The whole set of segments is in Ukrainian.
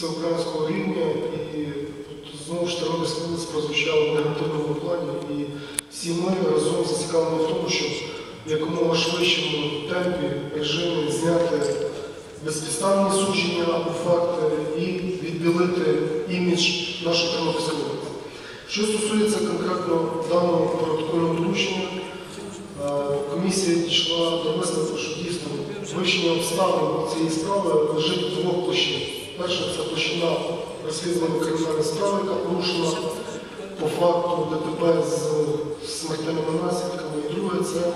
всеукраїнського рівня, і знову ж Тернопільська область прозвучала в негативному плані, і всі ми разом зацікавлені в тому, щоб в якомога швидшому темпі режимі зняти безпідставні судження або факти і відбілити імідж нашої Тернопільської. Що стосується конкретно даного протокольного доручення, е, комісія дійшла до висновку, що дійсно вивчення обставин цієї справи лежить в двох площинах. Перша це площина розслідування кримінальної справи, яка порушена по факту ДТП з смертельними наслідками. І друге це е,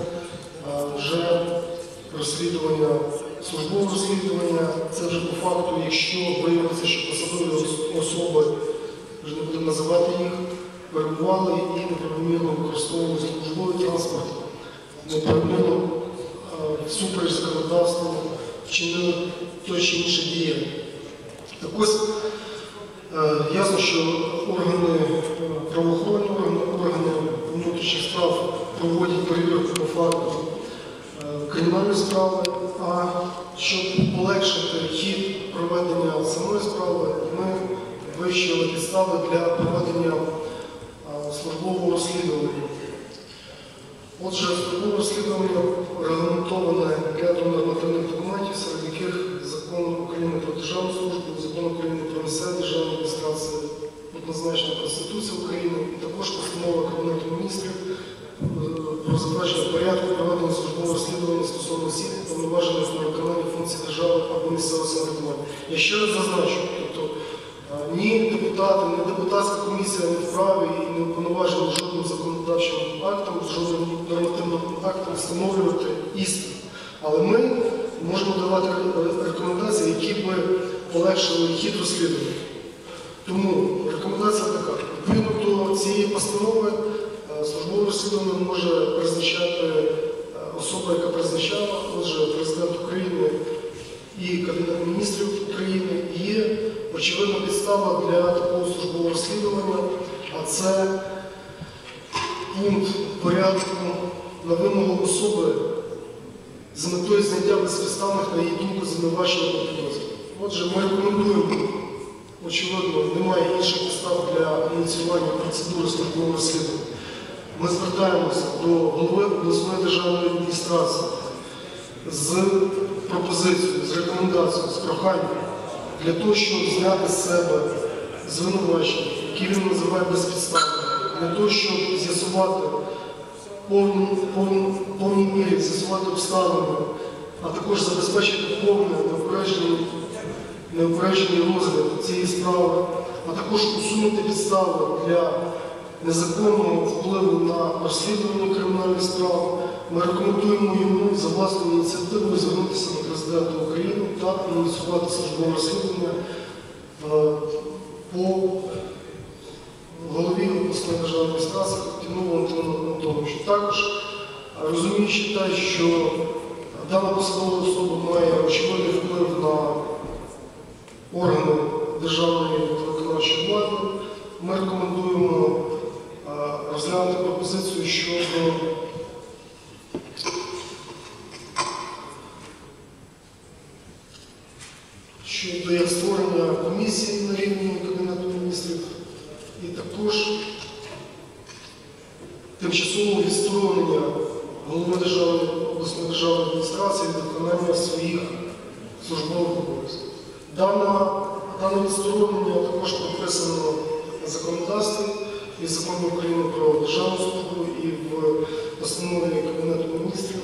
вже розслідування, службове розслідування. Це вже по факту, якщо виявиться, що посадові особи, вже не будемо називати їх, перебували і неправомірно використовували службовий транспорт, неправомірно е, всупереч законодавству вчинили той чи інше діяння. Так ось Е, Ясно, що органи е, правоохоронні органи, органи внутрішніх справ проводять перевірку по факту е, кримінальної справи, а щоб полегшити хід проведення самої справи, ми вивчили підстави для проведення службового розслідування. Отже, службове розслідування регламентоване рядом нормативних документів, серед яких закон України про державну службу, закон України про місцеву державну адміністрацію, однозначно Конституція України також постанова Кабінету міністрів е, про затвердження порядку проведення службового розслідування стосовно осіб, повноважених на виконання функцій держави або місцевого самоврядування. Я ще раз зазначу, тобто е, ні депутати, ні депутатська комісія не вправі і не уповноважені жодним законодавчим актом, жодним нормативним актом встановлювати істину. Але ми можемо давати рекомендації, які би полегшили хід розслідування. Тому рекомендація така. Відповідно до цієї постанови е, службове розслідування може призначати е, особа, яка призначала, отже, президент України і Кабінет міністрів України. Є очевидна підстава для такого службового розслідування, а це пункт порядку на вимогу особи з метою зняття безпідставних, на її думку, звинувачення та. Отже, ми рекомендуємо, очевидно, немає інших підстав для ініціювання процедури службового розслідування. Ми звертаємося до голови обласної державної адміністрації з пропозицією, з рекомендацією, з проханням для того, щоб зняти з себе звинувачення, які він називає безпідставними, для того, щоб з'ясувати повну, мірі з'ясувати обставини, а також забезпечити повне неупереджений, неупереджений розгляд цієї справи, а також усунути підстави для незаконного впливу на розслідування кримінальних справ. Ми рекомендуємо йому за власною ініціативою звернутися до президента України та ініціювати службове розслідування е, по голові обласної державної адміністрації Кінову Антону Антоновичу. Також е, розуміючи те, що дана посадова особа має очевидний вплив на органи державної виконавчої влади, ми рекомендуємо е, розглянути пропозицію щодо щодо як створення комісії на рівні Кабінету міністрів і також тимчасового відсторонення голови державної обласної державної адміністрації виконання своїх службових обов'язків. Дане відсторонення також прописано в законодавстві і законі України про державну службу і в постанові Кабінету міністрів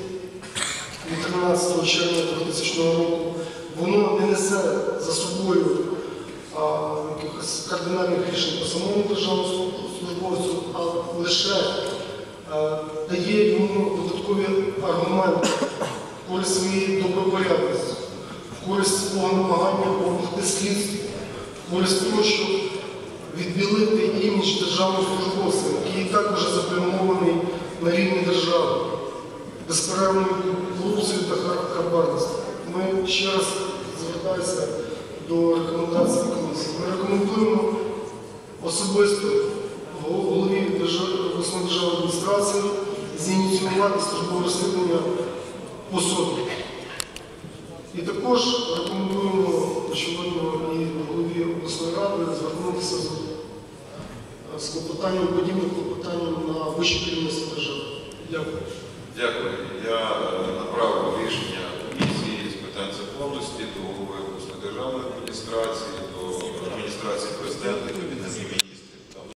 від 13 червня 2000 року. Воно не несе за собою а, якихось кардинальних рішень по самому державному службовцю, а лише е, дає йому додаткові аргументи користь своєї добропорядності, користь свого намагання допомогти слідству, в користь того, щоб відбілити імідж державного службовця, який і так вже заплямований на рівні держави, безперервною корупцією та хар- Ми ще раз звертаємося до рекомендацій комісії. Ми рекомендуємо особисто Також рекомендуємо очевидно і голові обласної ради звернутися з е, клопотанням, подібним клопотанням на вище керівництво держави. Дякую. Дякую. Я е,